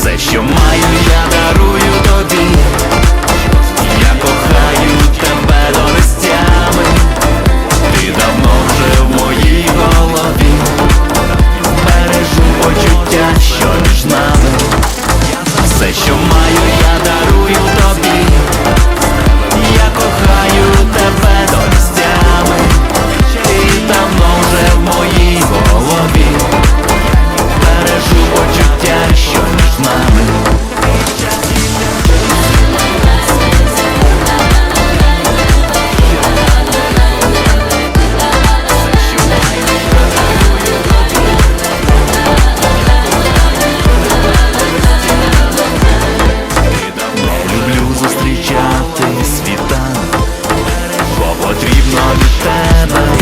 Все, що маю, я дарую тобі, я кохаю тебе до листями, ти давно вже в моїй голові, бережу почуття, що між нами, все, що маю. family.